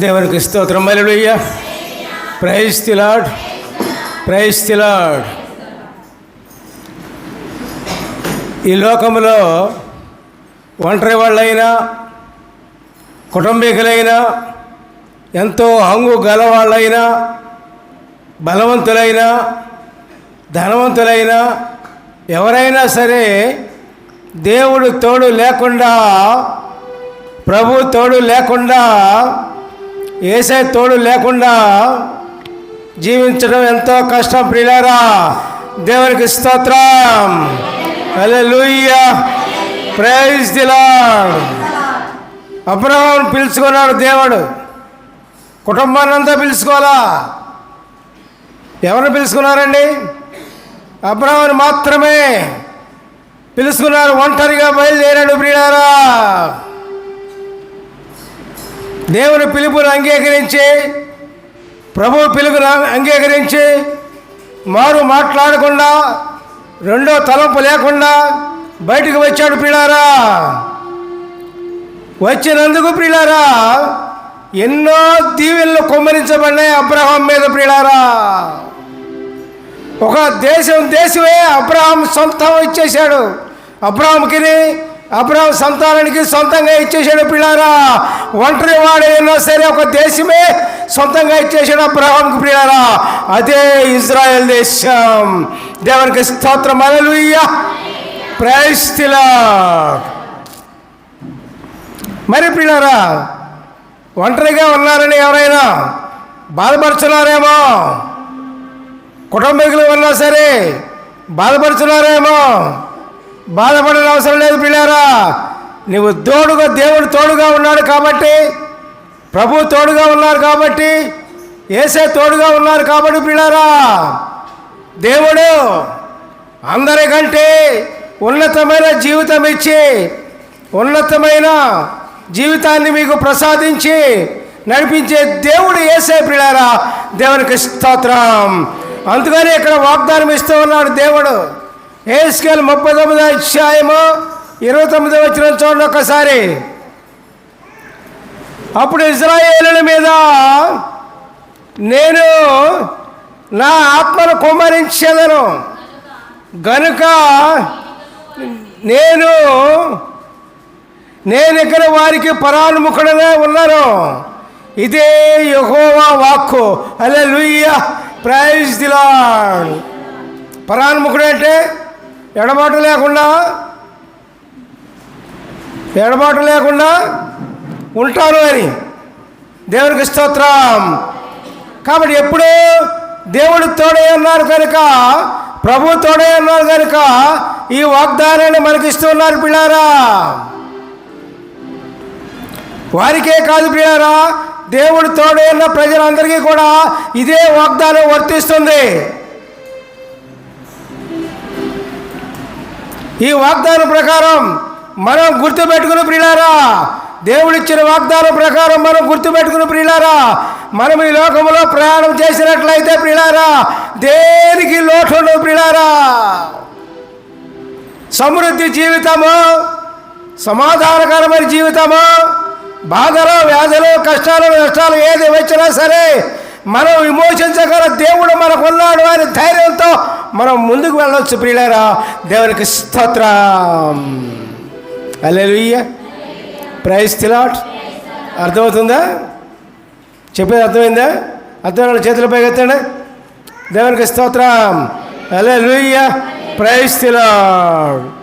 దేవునికి స్తోత్రం. మరలుయ్య praise తిలాడ్ praise తిలాడ్ ఈ లోకంలో ఒంటరి వాళ్ళైనా కుటుంబీకులైనా ఎంతో హంగు గలవాళ్ళైనా బలవంతులైనా ధనవంతులైనా ఎవరైనా సరే దేవుడు తోడు లేకుండా ప్రభు తోడు లేకుండా ఏసే తోడు లేకుండా జీవించడం ఎంతో కష్టం ప్రియులారా. దేవునికి స్తోత్రం. హల్లెలూయా. ప్రైజ్ ది అబ్రహాం పిలుచుకున్నాడు దేవుడు. కుటుంబాన్ని అంతా పిలుచుకోవాలా? ఎవరిని పిలుచుకున్నారండి? అబ్రహాన్ని మాత్రమే. పిలుచుకున్నారు ఒంటరిగా బయలుదేరాడు ప్రియులారా. దేవుని పిలుపును అంగీకరించి ప్రభు పిలుపును అంగీకరించి మారు మాట్లాడకుండా రెండో తలంపు లేకుండా బయటకు వచ్చాడు ప్రియులారా. వచ్చినందుకు ప్రియులారా ఎన్నో దీవెనలు కుమ్మరించబడినాయి అబ్రహాం మీద ప్రియులారా. ఒక దేశం దేశమే అబ్రహాం సొంతం ఇచ్చేశాడు. అబ్రహాంకి అబ్రహాం సంతానానికి సొంతంగా ఇచ్చేసాడు పిల్లారా. ఒంటరి వాడైనా సరే ఒక దేశమే సొంతంగా ఇచ్చేసాడు అబ్రహాంకి పిల్లారా. అదే ఇజ్రాయెల్ దేశం. దేవునికి స్తోత్రం. అలలుయ్య ప్రైస్తిలా మరి పిల్లారా ఒంటరిగా ఉన్నారని ఎవరైనా బాధపడుచున్నారేమో కుటుంబీకులు ఉన్నా సరే బాధపడుచున్నారేమో బాధపడిన అవసరం లేదు పిల్లారా. నువ్వు తోడుగా దేవుడు తోడుగా ఉన్నాడు కాబట్టి ప్రభు తోడుగా ఉన్నారు కాబట్టి ఏసే తోడుగా ఉన్నారు కాబట్టి పిల్లారా. దేవుడు అందరికంటే ఉన్నతమైన జీవితం ఇచ్చి ఉన్నతమైన జీవితాన్ని మీకు ప్రసాదించి నడిపించే దేవుడు ఏసే పిల్లారా. దేవునికి స్తోత్రం. అందుకని ఇక్కడ వాగ్దానం ఇస్తూ ఉన్నాడు దేవుడు. ఏ ముప్పై తొమ్మిదో అధ్యాయము ఇరవై తొమ్మిదో వచ్చిన చూడండి ఒక్కసారి. అప్పుడు ఇజ్రాయేలుల మీద నేను నా ఆత్మను కుమ్మరించేదను. గనుక నేను నేను ఇక్కడ వారికి పరానుముఖుడనే ఉన్నాను. ఇదే యహోవా వాక్కు. అలే లూయ ప్రైజ్ దిలాడ్ పరానుముఖుడు అంటే ఎడబాటు లేకుండా ఎడబాటు లేకుండా ఉంటాను అని దేవునికి స్తోత్రం. కాబట్టి ఎప్పుడు దేవుడు తోడే ఉన్నారు కనుక ప్రభు తోడే అన్నారు కనుక ఈ వాగ్దానాన్ని మనకి ఇస్తున్నారు పిల్లారా. వారికే కాదు ప్రియారా దేవుడు తోడే ఉన్న ప్రజలందరికీ కూడా ఇదే వాగ్దానం వర్తిస్తుంది. ఈ వాగ్దానం ప్రకారం మనం గుర్తుపెట్టుకుని ప్రియులారా దేవుడిచ్చిన వాగ్దానం ప్రకారం మనం గుర్తుపెట్టుకుని ప్రియులారా మనం ఈ లోకంలో ప్రయాణం చేసినట్లయితే ప్రియులారా దేనికి లోటు ఉండదు ప్రియులారా. సమృద్ధి జీవితము సమాధానకరమైన జీవితము బాధలు వ్యాధులు కష్టాలు నష్టాలు ఏది వచ్చినా సరే మనం విమోచించగల దేవుడు మనకున్నాడు అనే ధైర్యంతో మనం ముందుకు వెళ్ళవచ్చు ప్రియులారా. దేవునికి స్తోత్రం. అల్లెలుయ్య ప్రైజ్ తిలాట్ అర్థమవుతుందా? చెప్పేది అర్థమైందా? అర్థమైన చేతుల పైకెత్తండి దేవునికి స్తోత్రం. Hallelujah praise తిలాట్